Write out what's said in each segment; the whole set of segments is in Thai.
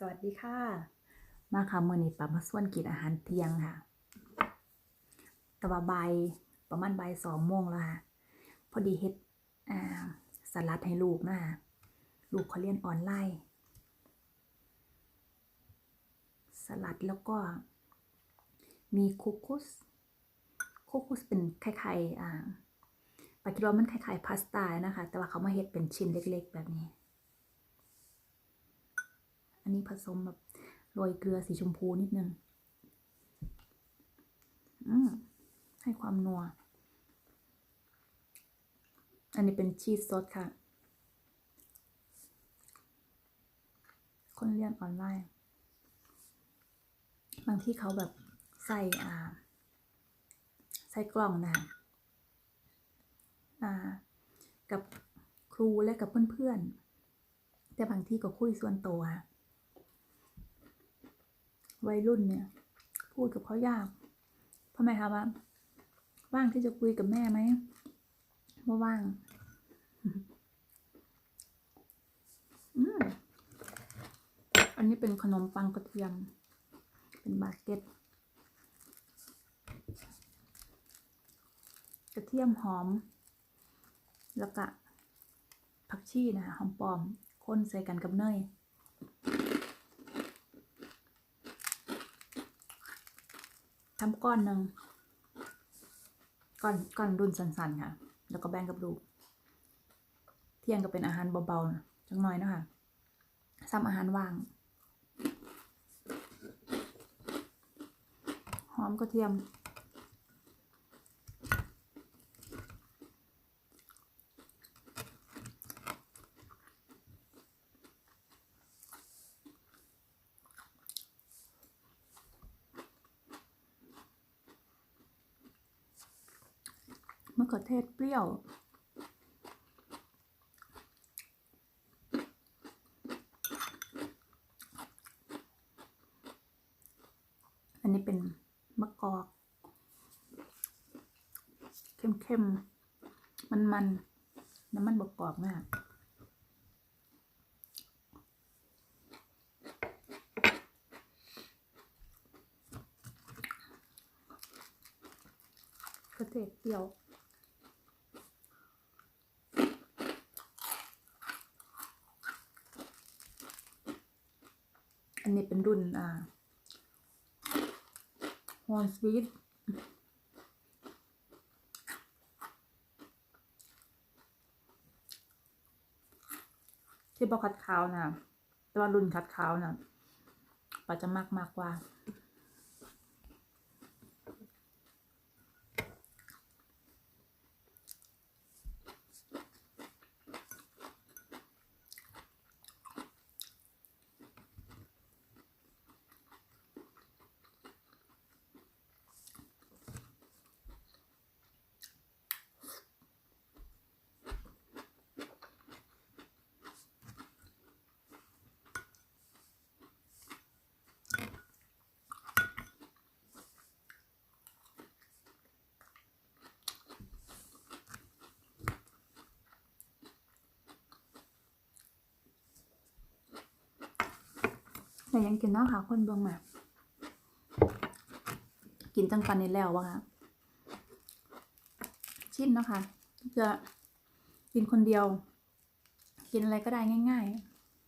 สวัสดีค่ะ มาค่ะมื้อนี้ปามาส่วนกินอาหารเที่ยงค่ะต่ว่าบ่ายประมาณใบสองโมงแล้วค่ะ พอดีเฮ็ดสลัดให้ลูกนะคะลูกเขาเรียนออนไลน์ สลัดแล้วก็มีคุกคุสคุกคุสเป็นคล้ายๆอ่าปาคิดว่ามันคล้ายๆพาสต้านะคะ แต่ว่าเขามาเฮ็ดเป็นชิ้นเล็ก ๆ แบบนี้ อันนี้ผสมแบบโรยเกลือสีชมพูนิดนึงอืมให้ความนัว อันนี้เป็นชีสซอสค่ะ คนเรียนออนไลน์ บางที่เขาแบบใส่อ่า ใส่กล่องนะคะอ่า กับครูและกับเพื่อนๆ แต่บางที่ก็คุยส่วนตัวค่ะ วัยรุ่นเนี่ย พูดกับเขายากเพ่อแม่ถามว่าว่างที่จะคุยกับแม่ไหมว่าว่างอืมอันนี้เป็นขนมปังกระเทียม เป็นบาเก็ต กระเทียมหอม แล้วก็ผักชีนะคะหอมปลอม คนใส่กันกับเนย ทำ ก้อนหนึ่งก้อนก้อนรุ่นสันๆค่ะ แล้วก็แบ่งกับลูก เที่ยงก็เป็นอาหารเบาๆจังน้อยเนาะคะซ้ำอาหารว่าง หอมกระเทียม มะ เขือเทศเปรี้ยว อันนี้เป็นมะกอก เข้มๆ มันๆ น้ำมันบกรอบมากมะเขือเทศเปรี้ยว อันนี้เป็นรุ่นอ่าฮอนสวีทที่บอกคัดขาวนะแต่ว่ารุ่นคัดขาวนะปาจะมากมากกว่า แต่ยังกินเนาะค่ะ คนเบืองมากินจังปันนี้แล้ววะค่ะชิมเนาะค่ะ จะกินคนเดียว กินอะไรก็ได้ง่าย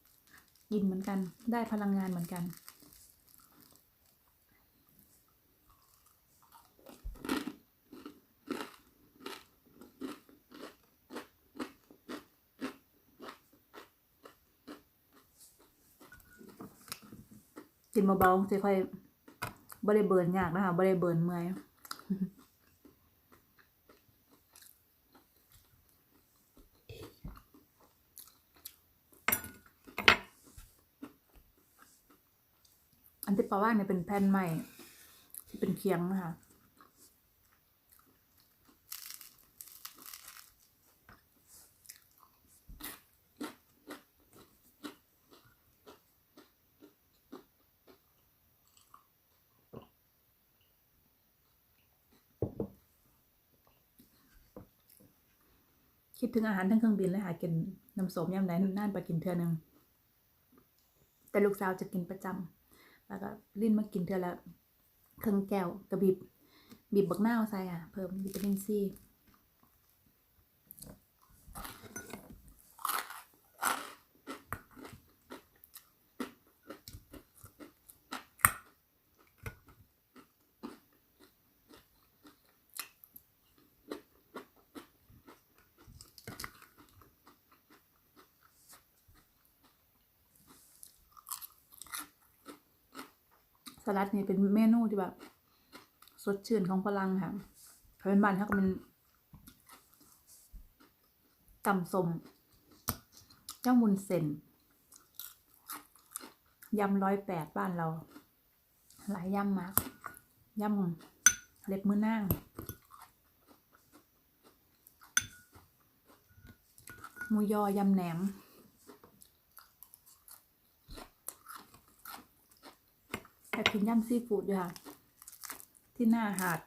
ๆ กินเหมือนกัน ได้พลังงานเหมือนกัน กินเบาๆจะค่อยบริเบิร์นยากนะคะบริเบิร์นเมื่อยอันที่ปาว่าเนี่ยเป็นแผ่นใหม่ที่เป็นเคียงนะคะ คิดถึงอาหารทั้งเครื่องบินเลยหากินน้ำสมยำไหนน่านไปกินเทือหนึงแต่ลูกสาวจะกินประจำแล้วก็ลิ้นมากินเทือละครื่องแก้วกระบีบบีบบักหน้าใส่อะ เพิ่มวิตามินซี ลัดนี่เป็นเมนูที่แบบสดชื่นของพลังค่ะถ้าเป็นบ้านถ้าก็มันตำสมเจ้ามุนเซนยำร้อยแปดบ้านเรา หลายยำมากยำเล็บมือนางมูยอยำแหนม แต่กินยำซีฟู้ดอยู่ค่ะ ที่หน้าหาด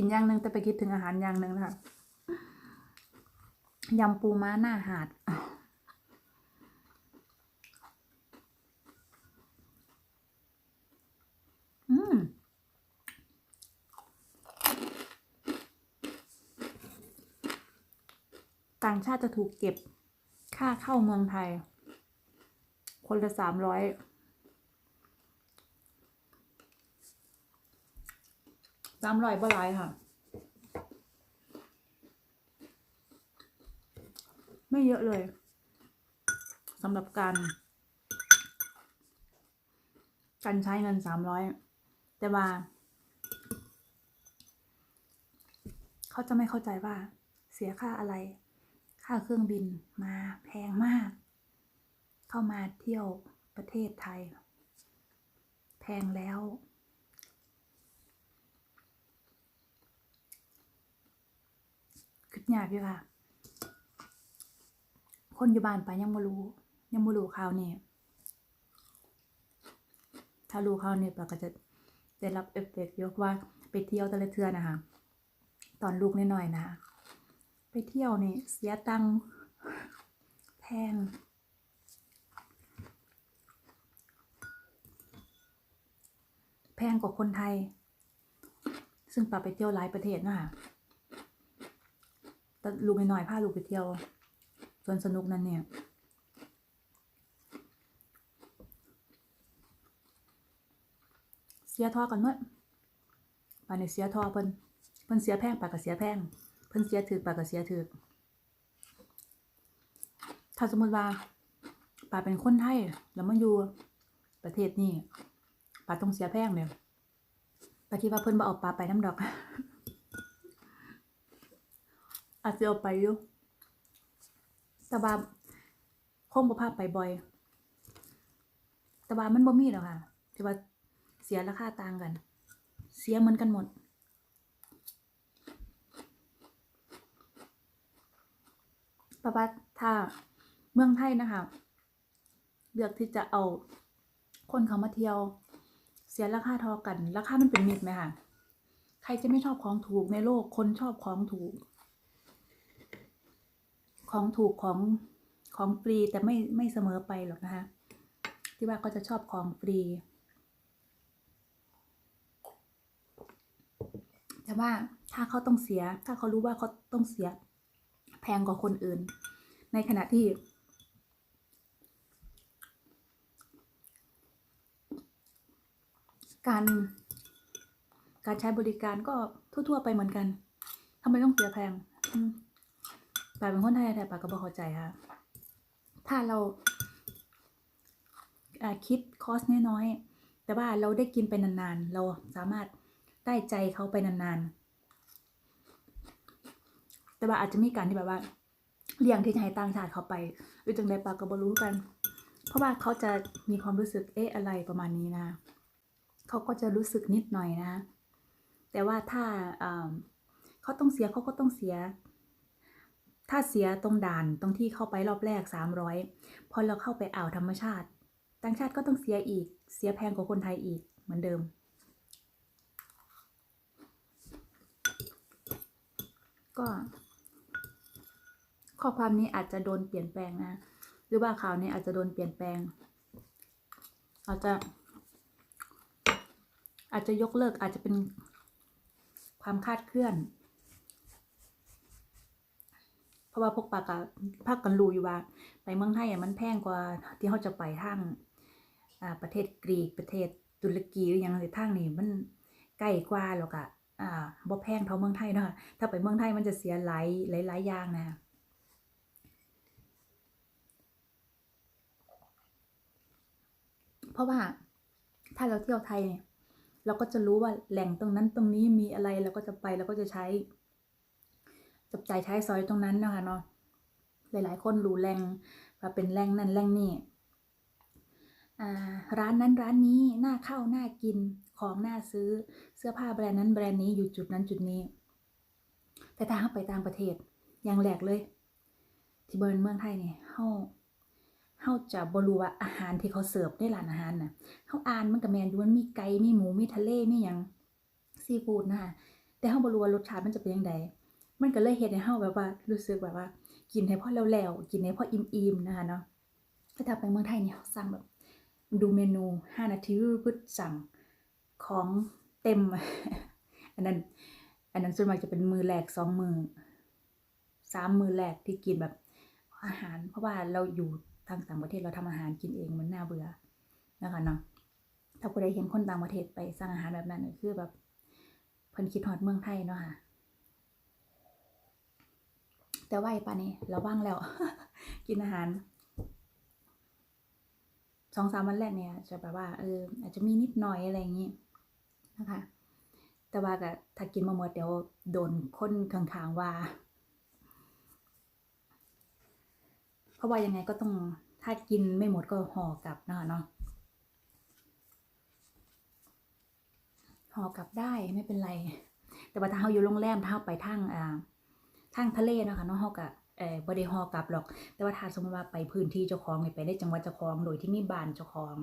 กินอย่างหนึ่งแต่ไปคิดถึงอาหารอย่างหนึ่งนะคะยำปูม้าหน้าหาด อืมต่างชาติจะถูกเก็บค่าเข้าเมืองไทย คนละสามร้อยามร้อยบ่หลายค่ะ ไม่เยอะเลยสำหรับการ การใช้เงินสามร้อยแต่ว่า เขาจะไม่เข้าใจว่า เสียค่าอะไร ค่าเครื่องบินมาแพงมาก เข้ามาเที่ยวประเทศไทย แพงแล้ว คิดยากอยู่ค่ะ คนอยู่บ้านไปยังไม่รู้ ยังไม่รู้ข่าวนี่ถ้ารู้ข่าวนี่ปาก็จะได้รับเอฟเฟกต์ยกว่าไปเที่ยวแต่ละเทือนะคะ ตอนลูกน้อยๆนะคะไปเที่ยวนี่เสียตังค์แพงแพงกว่าคนไทย ซึ่งปาไปเที่ยวหลายประเทศนะคะ แต่ลูกน้อยพาลูกไปเที่ยวสวนสนุกนั่นเนี่ยเสียทอกันเมื่อปานในเสียทอเพิ่นเพิ่นเสียแพงปากก็เสียแพงเพิ่นเสียถือปากก็เสียถือถ้าสมมติว่าปาเป็นคนไทยแล้วมาอยู่ประเทศนี้ปาต้องเสียแพงเนี่ยปาคิดว่าเพิ่นบ่เอาปลาไปน้ำดอก อาจจะเอาไปอยู่แต่ว่าคงบ่พาไปบ่อย แต่ว่ามันบ่มีหรอกค่ะที่ว่าเสียราคาต่างกัน เสียเหมือนกันหมดเพระถ้าเมืองไทยนะคะ เลือกที่จะเอาคนเขามาเที่ยว เสียราคาทอกัน ราคามันเป็นมิตรไหมคะใครจะไม่ชอบของถูกในโลก คนชอบของถูก ของถูกของของฟรีแต่ไม่ไม่เสมอไปหรอกนะคะ ที่ว่าก็จะชอบของฟรี แต่ว่าถ้าเขาต้องเสีย ถ้าเขารู้ว่าเขาต้องเสีย แพงกว่าคนอื่น ในขณะที่ การการใช้บริการก็ทั่ว ๆ ไปเหมือนกันทำไมต้องเสียแพง อืมปาเป็นคนไทยแต่ปาก็บ่เข้าใจค่ะถ้าเราคิดคอสน้อยๆแต่ว่าเราได้กินไปนานๆ เราสามารถได้ใจเขาไปนานๆ แต่ว่าอาจจะมีการที่แบบว่าเลี่ยงที่จะให้ต่างชาติเขาไปหรือจังใดปาก็บรู้กัน เพราะว่าเขาจะมีความรู้สึกเอ๊ะอะไรประมาณนี้นะเขาก็จะรู้สึกนิดหน่อยนะ แต่ว่าถ้าเขาต้องเสียเขาก็ต้องเสีย ถ้าเสียตรงด่านตรงที่เข้าไปรอบแรก 300 พอเราเข้าไปอ่าวธรรมชาติ ต่างชาติก็ต้องเสียอีก เสียแพงกว่าคนไทยอีกเหมือนเดิม ก็ ข้อความนี้อาจจะโดนเปลี่ยนแปลงนะ หรือว่าข่าวนี้อาจจะโดนเปลี่ยนแปลง อาจจะ อาจจะยกเลิกอาจจะเป็นความคาดเคลื่อน เพ ราะว่าพวกปากกับภาคกันรู้อยู่ว่า ไปเมืองไทยอะมันแพงกว่าที่เขาจะไปทางอ่าประเทศกรีกประเทศตุรกีหรือยังในทางนี้มันใกล้กว่าแล้วก็อ่าบ่แพงเท่าเมืองไทยเนาะถ้าไปเมืองไทยมันจะเสียหลายหลายหลายอย่างนะเพราะว่าถ้าเราเที่ยวไทยเนี่ยเราก็จะรู้ว่าแหล่งตรงนั้นตรงนี้มีอะไรเราก็จะไปเราก็จะใช้ จับจ่ายใช้สอยตรงนั้นนะคะเนาะหลายๆ คนรู้แหล่งว่าเป็นแหล่งนั่นแหล่งนี่อ่าร้านนั้นร้านนี้น่าเข้าน่ากินของน่าซื้อเสื้อผ้าแบรนด์นั้นแบรนด์นี้อยู่จุดนั้นจุดนี้ แต่ถ้าเราไปต่างประเทศอย่างแรกเลย ที่บริเวณเมืองไทยเนี่ยเฮาเฮาจะบรูว่าอาหารที่เขาเสิร์ฟในร้านอาหารน่ะเฮาอ่านมันก็แมนอยู่มันมีไก่มีหมูมีทะเลมีหยังซีฟู้ดนะคะแต่เฮาบรูว่ารสชาติมันจะเป็นจังได มันก็เลยเฮ็ดให้เฮาแบบว่า รู้สึกแบบว่า กินให้พอแล้วๆกินให้พออิ่มๆนะคะเนาะแต่ถ้าไปเมืองไทยเนี่ยสั่งแบบ ดูเมนู 5 นาทีปึ๊ดสั่งของเต็ม อันนั้น อันนั้นส่วนมากจะเป็นมือแรกสองมือสามมือแรกที่กินแบบอาหาร เพราะว่าเราอยู่ทางต่างประเทศเราทำอาหารกินเองมันน่าเบื่อนะคะเนาะถ้าผู้ใดเห็นคนต่างประเทศไปสั่งอาหารแบบนั้นก็คือแบบเพิ่นคิดฮอดเมืองไทยเนาะค่ะ แต่ว่าไอ้ปานนี้เราว่างแล้ว กินอาหารสองสามวันแรกเนี่ยจะแบบว่าเอออาจจะมีนิดหน่อยอะไรอย่างนี้นะคะ แต่ว่าก็ถ้ากินมาหมดเดี๋ยวโดนคนข้างๆว่า เพราะว่ายังไงก็ต้องถ้ากินไม่หมดก็ห่อกลับนะคะเนาะห่อกลับได้ไม่เป็นไร แต่ว่าถ้าเราอยู่โรงแรมถ้าเราไปทางอ่า ทางทะเลนะคะเนาะเราก็เออบ่ได้ห่อกลับหรอก แต่ว่าถ้าสมมติว่าไปพื้นที่เจ้าของเนี่ยไปในจังหวัดเจ้าของโดยที่มีบ้านเจ้าของ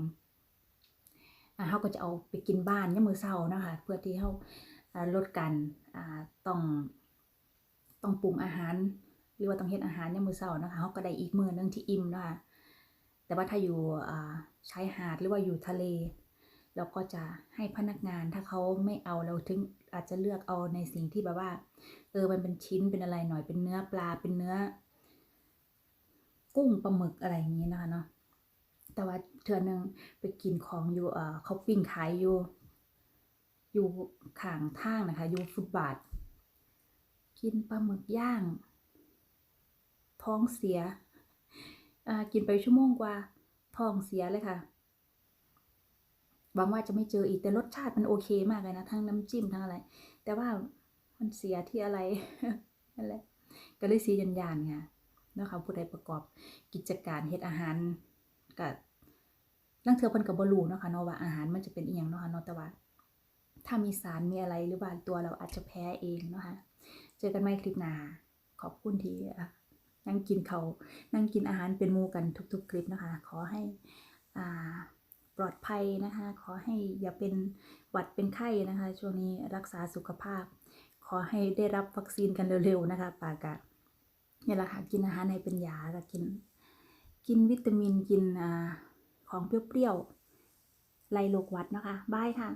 อ่าเราก็จะเอาไปกินบ้านยามมื้อเช้านะคะ เพื่อที่เราลดการอ่าต้องต้องปรุงอาหาร หรือว่าต้องเฮ็ดอาหารยามมื้อเช้านะคะเราก็ได้อีกมื้อนึงที่อิ่มนะคะแต่ว่าถ้าอยู่อ่าชายหาดหรือว่าอยู่ทะเล เราก็จะให้พนักงานถ้าเขาไม่เอาเราถึงอาจจะเลือกเอาในสิ่งที่แบบว่า เออมันเป็นชิ้นเป็นอะไรหน่อยเป็นเนื้อปลาเป็นเนื้อ กุ้งปลาหมึกอะไรอย่างนี้นะคะเนาะแต่ว่าเทือหนึงไปกินของอยู่เออเขาปิ้งขายอยู่อยู่ข้างทางนะคะอยู่ฟุตบาท กินปลาหมึกย่าง ท้องเสียอ่ากินไปชั่วโมงกว่าท้องเสียเลยค่ะ หวังว่าจะไม่เจออีกแต่รสชาติมันโอเคมากเลยนะทั้งน้ำจิ้มทั้งอะไร แต่ว่ามันเสียที่อะไรนั่นแหละก็เลยเสียันยานค่ะนะคะผู้ใดประกอบกิจการเฮ็ดอาหารกับลังเทือเพิ่นกับบรูเนาะค่ะเนาะว่าอาหารมันจะเป็นอีหยังเนาะค่ะเนาะแต่ว่า ถ้ามีสารมีอะไรหรือว่าตัวเราอาจจะแพ้เองเนาะค่ะเจอกันใหม่คลิปหน้าขอบคุณที่นั่งกินเขานั่งกินอาหารเป็นมูกันทุก ๆ คลิปนะคะ ขอให้อ่า ปลอดภัยนะคะ ขอให้อย่าเป็นหวัดเป็นไข้นะคะ ช่วงนี้รักษาสุขภาพ ขอให้ได้รับวัคซีนกันเร็วๆนะคะปากะนี่แหละค่ะกินอาหารให้เป็นยาก็กิน กินวิตามินกินอ่าของเปรี้ยวๆไล่โรคหวัดนะคะบายค่ะ